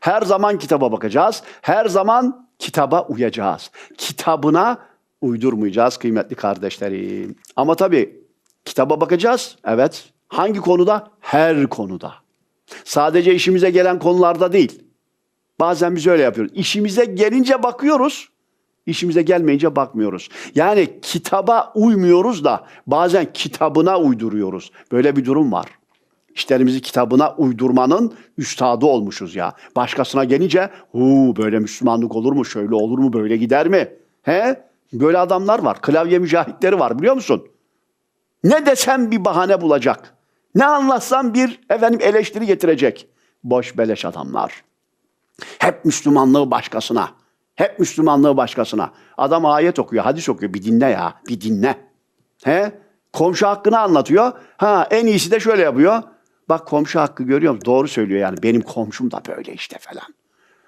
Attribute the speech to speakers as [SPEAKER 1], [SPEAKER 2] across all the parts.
[SPEAKER 1] Her zaman kitaba bakacağız. Her zaman kitaba uyacağız. Kitabına uydurmayacağız kıymetli kardeşlerim. Ama tabii kitaba bakacağız. Evet. Hangi konuda? Her konuda. Sadece işimize gelen konularda değil. Bazen biz öyle yapıyoruz. İşimize gelince bakıyoruz. İşimize gelmeyince bakmıyoruz. Yani kitaba uymuyoruz da bazen kitabına uyduruyoruz. Böyle bir durum var. İşlerimizi kitabına uydurmanın üstadı olmuşuz ya. Başkasına gelince huu böyle Müslümanlık olur mu, şöyle olur mu, böyle gider mi? He? Böyle adamlar var. Klavye mücahitleri var biliyor musun? Ne desem bir bahane bulacak. Ne anlatsam bir efendim eleştiri getirecek. Boş beleş adamlar. Hep Müslümanlığı başkasına. Hep Müslümanlığı başkasına. Adam ayet okuyor, hadis okuyor. Bir dinle ya, bir dinle. He? Komşu hakkını anlatıyor. Ha en iyisi de şöyle yapıyor. Bak komşu hakkı görüyor musun? Doğru söylüyor yani. Benim komşum da böyle işte falan.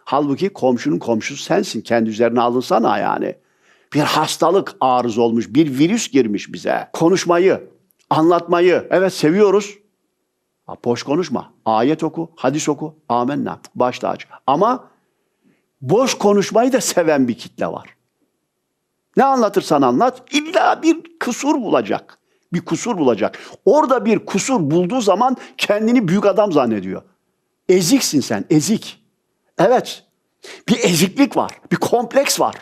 [SPEAKER 1] Halbuki komşunun komşusu sensin. Kendi üzerine alınsana yani. Bir hastalık arız olmuş, bir virüs girmiş bize. Konuşmayı, anlatmayı, evet seviyoruz. Ha, boş konuşma. Ayet oku, hadis oku, amenna. Başta aç. Ama boş konuşmayı da seven bir kitle var. Ne anlatırsan anlat, illa bir kusur bulacak. Bir kusur bulacak. Orada bir kusur bulduğu zaman kendini büyük adam zannediyor. Eziksin sen, ezik. Evet, bir eziklik var, bir kompleks var.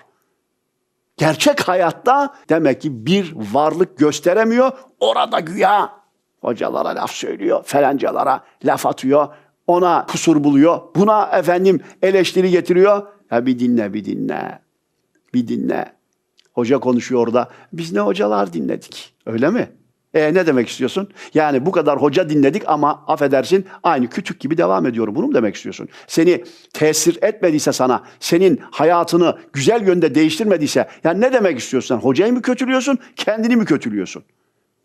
[SPEAKER 1] Gerçek hayatta demek ki bir varlık gösteremiyor. Orada güya hocalara laf söylüyor, falancalara laf atıyor. Ona kusur buluyor. Buna efendim eleştiri getiriyor. Ya bir dinle, bir dinle. Bir dinle. Hoca konuşuyor orada. Biz ne hocalar dinledik. Öyle mi? E ne demek istiyorsun? Yani bu kadar hoca dinledik ama affedersin aynı kütük gibi devam ediyorum. Bunu mu demek istiyorsun? Seni tesir etmediyse sana, senin hayatını güzel yönde değiştirmediyse yani ne demek istiyorsun? Hocayı mı kötülüyorsun, kendini mi kötülüyorsun?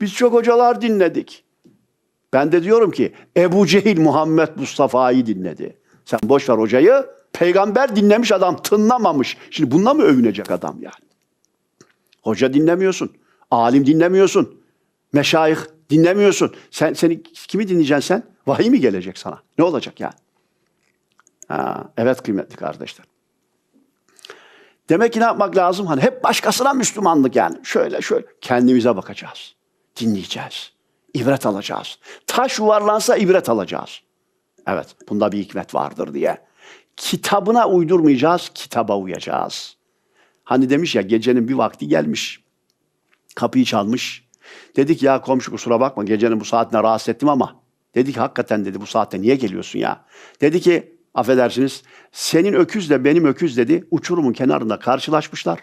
[SPEAKER 1] Biz çok hocalar dinledik. Ben de diyorum ki Ebu Cehil Muhammed Mustafa'yı dinledi. Sen boş ver hocayı. Peygamber dinlemiş adam tınlamamış. Şimdi bununla mı övünecek adam yani? Hoca dinlemiyorsun. Alim dinlemiyorsun. Meşayih dinlemiyorsun. Sen seni kimi dinleyeceksin sen? Vahiy mi gelecek sana? Ne olacak yani? Ha, evet kıymetli kardeşler. Demek ki ne yapmak lazım? Hani hep başkasına Müslümanlık yani. Şöyle şöyle kendimize bakacağız. Dinleyeceğiz. İbret alacağız. Taş yuvarlansa ibret alacağız. Evet, bunda bir hikmet vardır diye. Kitabına uydurmayacağız, kitaba uyacağız. Hani demiş ya gecenin bir vakti gelmiş. Kapıyı çalmış. Dedik ya komşu kusura bakma gecenin bu saatine rahatsız ettim ama. Dedik hakikaten dedi bu saatte niye geliyorsun ya? Dedi ki affedersiniz senin öküzle benim öküz dedi uçurumun kenarında karşılaşmışlar.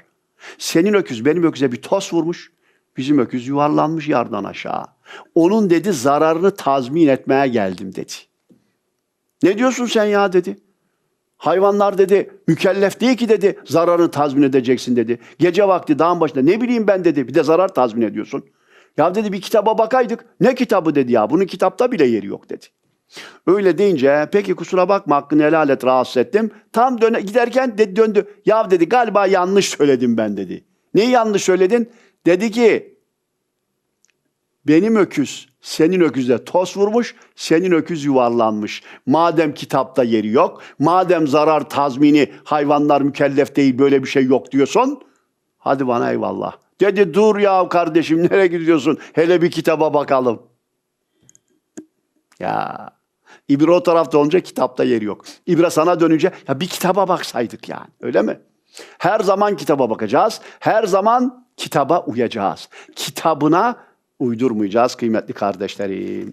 [SPEAKER 1] Senin öküz benim öküze bir toz vurmuş. Bizim öküz yuvarlanmış yardan aşağı. Onun dedi zararını tazmin etmeye geldim dedi. Ne diyorsun sen ya dedi. Hayvanlar dedi mükellef değil ki dedi zararını tazmin edeceksin dedi. Gece vakti dağın başında ne bileyim ben dedi bir de zarar tazmin ediyorsun. Ya dedi bir kitaba bakaydık. Ne kitabı dedi ya bunun kitapta bile yeri yok dedi. Öyle deyince peki kusura bakma hakkını helal et rahatsız ettim. Tam döne, giderken dedi, döndü. Ya dedi galiba yanlış söyledim ben dedi. Neyi yanlış söyledin? Dedi ki benim öküz senin öküze toz vurmuş, senin öküz yuvarlanmış. Madem kitapta yeri yok, madem zarar tazmini hayvanlar mükellef değil böyle bir şey yok diyorsun. Hadi bana eyvallah. Dedi dur ya kardeşim nereye gidiyorsun? Hele bir kitaba bakalım. Ya İbre o tarafta olunca kitapta yeri yok. İbre sana dönünce ya bir kitaba baksaydık yani öyle mi? Her zaman kitaba bakacağız. Her zaman kitaba uyacağız. Kitabına uydurmayacağız kıymetli kardeşlerim.